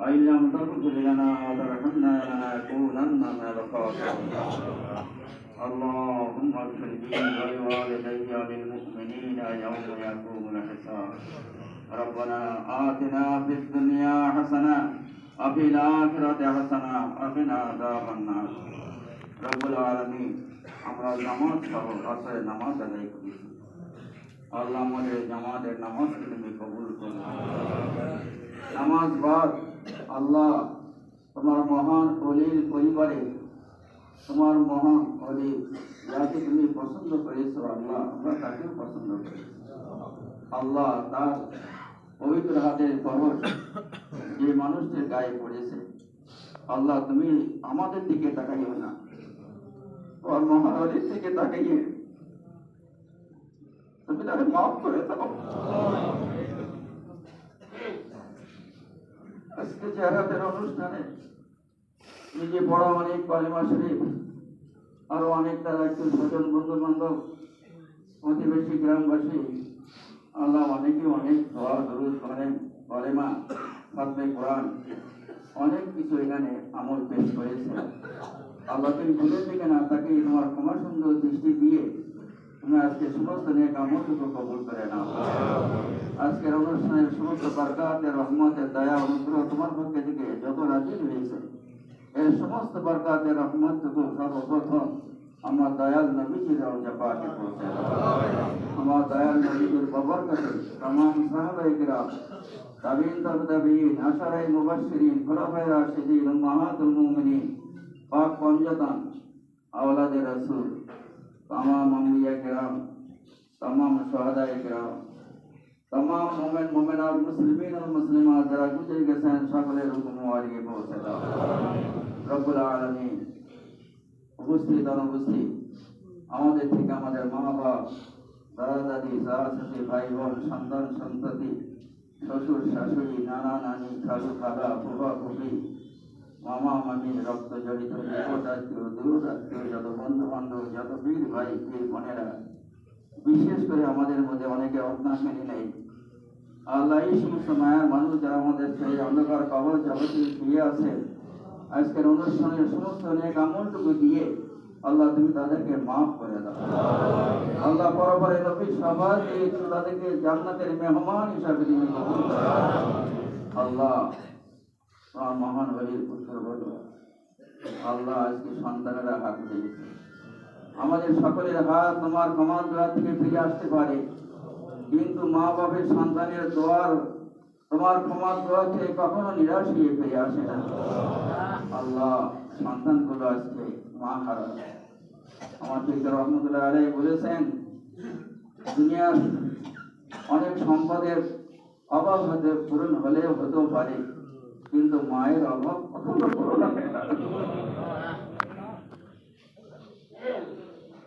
وإن لم تغفر لنا وترحمنا لنكونن من الخاسرين اللهم اغفر لي ولوالدي وللمؤمنين يوم يقوم الحساب ربنا آتنا في الدنيا حسنة وفي الآخرة حسنة وقنا عذاب النار رب العالمين আমরা নামাজ সহ আসরে নামাজ আদায় করি আল্লাহ আমাদের জামাতের নামাজকে তুমি কবুল করো নামাজ বাদ আল্লাহ, তোমার মহান অলির পরিবারে, তোমার মহান অলি যাকে তুমি পছন্দ করেছ, আল্লাহ, আমরা তাকেও পছন্দ করি। আল্লাহ তার পবিত্র হাতের খবর যে মানুষদের গায়ে পড়েছে, আল্লাহ তুমি আমাদের দিকে তাকাইও না। তোমার মহান অলির দিকে তাকাইয়ে, তুমি তাকে মাফ করে দাও। আজকে চেহারাতের অনুষ্ঠানে নিজে বড় অনেক কালিমা শরীফ আরও অনেক তারা একটু স্বজন বন্ধু বান্ধব প্রতিবেশী গ্রামবাসী, আল্লাহ অনেকে অনেক দোয়া, দরুদ কোরআন, অনেক কিছু এখানে আমল পেশ করেছে। আল্লাহ তুমি ভুলে থেকে না তাকে তোমার ক্ষমা সুন্দর দৃষ্টি দিয়ে ہمیں آج کے سمست نیک عمل کو قبول کرے نا آج کے رب اس نے سمست برکات رحمت دیا و نصرت کو کہتے کہ جو تو راجی نہیں سے اے سمست برکات رحمت کو سب کو تو ہم دایال نبی کی رہو جپا کے پہنچے اما دایال نبی کے بابر کا تمام صحب صحابہ کرام تابعین تابعین اشعار مبشرین خلفاء راشدین امہات المومنین پاک پنجتان اولاد رسول تمام انبیاء کرام، تمام شہداء کرام، تمام مومن، مومنات، مسلمین اور مسلمات، ذرا گزر کے سین شکل رکم والی کے بہت سلام اچھا رب العالمین বুঝতে তারা বুঝতে আমাদের থেকে ماں باپ বাবা দাদা দাদি সারাসাথী بھائی বোন সন্তান সন্ততি শ্বশুর শাশুড়ি نانا نانی খালু খালা ফুবা ফুবি মামা মামি রক্ত জড়িত নিকট আত্মীয় দূর আত্মীয় যত বন্ধু বান্ধব যত বীর ভাই বীর বোনেরা বিশেষ করে আমাদের মধ্যে অনেকে অজ্ঞান মেনে নেই আল্লাহ এই সমস্ত মায়ার মানুষ যারা আমাদের সেই অন্ধকার কবর জগতে শুয়ে আছে আজকের অনুষ্ঠানের সমস্ত অনেক আমলটুকু দিয়ে আল্লাহ, তুমি তাদেরকে মাফ করে দাও। আল্লাহ পরপরে নবী দিয়ে তাদেরকে জান্নাতের মেহমান হিসাবে তুমি আল্লাহ তোমার মহান হরির পুত্র বলো। আল্লাহ আজকে সন্তানেরা হাত দিয়েছে। আমাদের সকলের হাত তোমার ক্ষমার দোয়া থেকে ফিরে আসতে পারে। কিন্তু মা বাপের সন্তানের দোয়ার তোমার ক্ষমার দোয়া থেকে কখনো নিরাশ হয়ে ফিরে আসে না। আল্লাহ সন্তানগুলো আজকে মা হারা আমার ঠিক রহমতুল্লাহ আলাই বলেছেন, দুনিয়ার অনেক সম্পদের অভাব হতে পূরণ হলেও হতেও পারে। వీళ్ళు మాయరాలో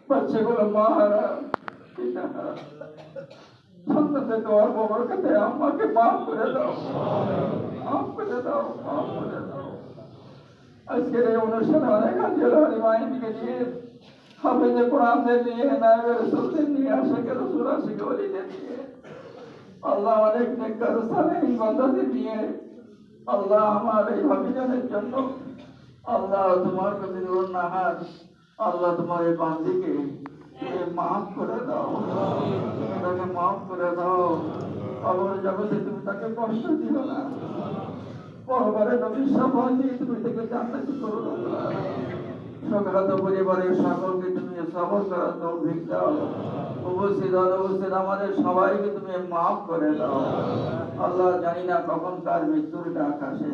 పచ్చగుల మహారా ہم سے دعا کو برکت ہے اما کے باپ کو دے دو آپ کو دے دو آپ کو دے دو اس کے لیے انہوں شرارے کا جلال روائن کے لیے حفظ قرآن دے دیے نائب رسول دے دیے عاشق رسول عاشق ولی دے اللہ আল্লাহ আমার এই অভিযানের জন্য। আল্লাহ তোমার কাছে নাহার আল্লাহ তোমার এই বান্দিকে মাফ করে দাও। তাকে মাফ করে দাও। আমার জগতে তুমি তাকে কষ্ট দিও না। পরবারে নবীর সভা দিয়ে তুমি তাকে জান্নাতি করো না। সকালত পরিবারের সকলকে সফল সবাইকে তুমি মাফ করে দাও। আল্লাহ জানি না কখন তার মৃত্যুর ডাক আসে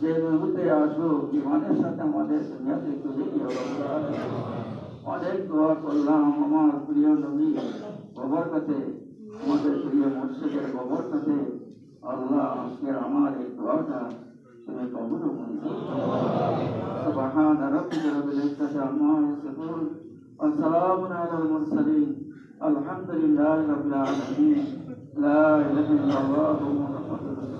যে মুহূর্তে আসুক, জীবনের সাথে আমাদের তুলে অনেক দোয়া করলাম আমার প্রিয় নবী কাছে আমাদের প্রিয় মসজিদের গোবরকতে। আল্লাহ আজকের আমার এই দোয়াটা তুমি কবুল মঞ্জুর সুবহান রাব্বিকা রাব্বিল ইজ্জাতি আম্মা ইয়াসিফুন। وسلام على المرسلين. الحمد لله رب العالمين. لا إله إلا الله محمد رسول